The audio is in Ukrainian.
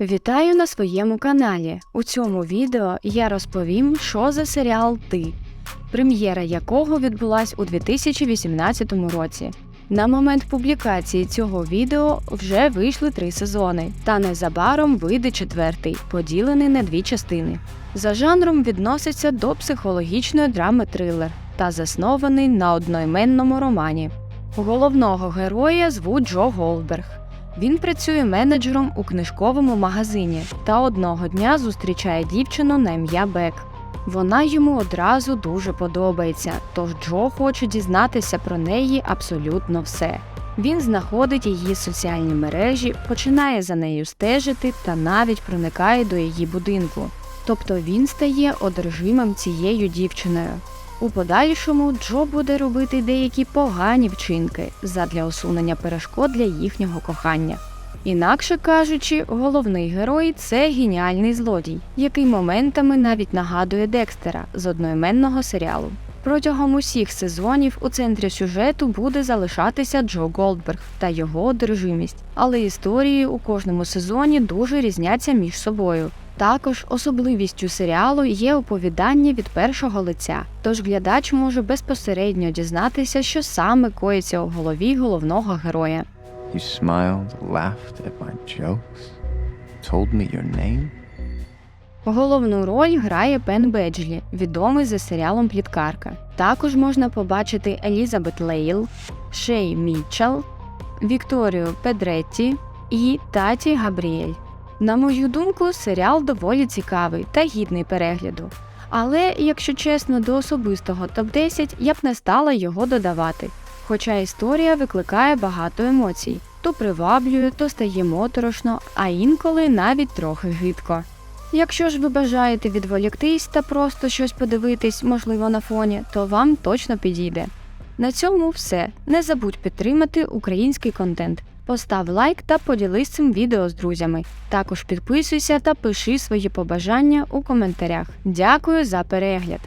Вітаю на своєму каналі. У цьому відео я розповім, що за серіал Ти, прем'єра якого відбулась у 2018 році. На момент публікації цього відео вже вийшли три сезони, та незабаром вийде четвертий, поділений на дві частини. За жанром відноситься до психологічної драми трилер та заснований на одноіменному романі. Головного героя звуть Джо Голдберг. Він працює менеджером у книжковому магазині та одного дня зустрічає дівчину на ім'я Бек. Вона йому одразу дуже подобається, тож Джо хоче дізнатися про неї абсолютно все. Він знаходить її соціальні мережі, починає за нею стежити та навіть проникає до її будинку. Тобто він стає одержимим цією дівчиною. У подальшому Джо буде робити деякі погані вчинки задля усунення перешкод для їхнього кохання. Інакше кажучи, головний герой це геніальний злодій, який моментами навіть нагадує Декстера з одноіменного серіалу. Протягом усіх сезонів у центрі сюжету буде залишатися Джо Голдберг та його одержимість, але історії у кожному сезоні дуже різняться між собою. Також особливістю серіалу є оповідання від першого лиця, тож глядач може безпосередньо дізнатися, що саме коїться у голові головного героя. You smiled, laughed at my jokes, told me your name. Головну роль грає Пен Беджлі, відомий за серіалом Пліткарка. Також можна побачити Елізабет Лейл, Шей Мітчелл, Вікторію Педретті і Таті Габріель. На мою думку, серіал доволі цікавий та гідний перегляду. Але, якщо чесно, до особистого топ-10 я б не стала його додавати. Хоча історія викликає багато емоцій, то приваблює, то стає моторошно, а інколи навіть трохи гидко. Якщо ж ви бажаєте відволіктись та просто щось подивитись, можливо, на фоні, то вам точно підійде. На цьому все. Не забудь підтримати український контент. Постав лайк та поділись цим відео з друзями. Також підписуйся та пиши свої побажання у коментарях. Дякую за перегляд!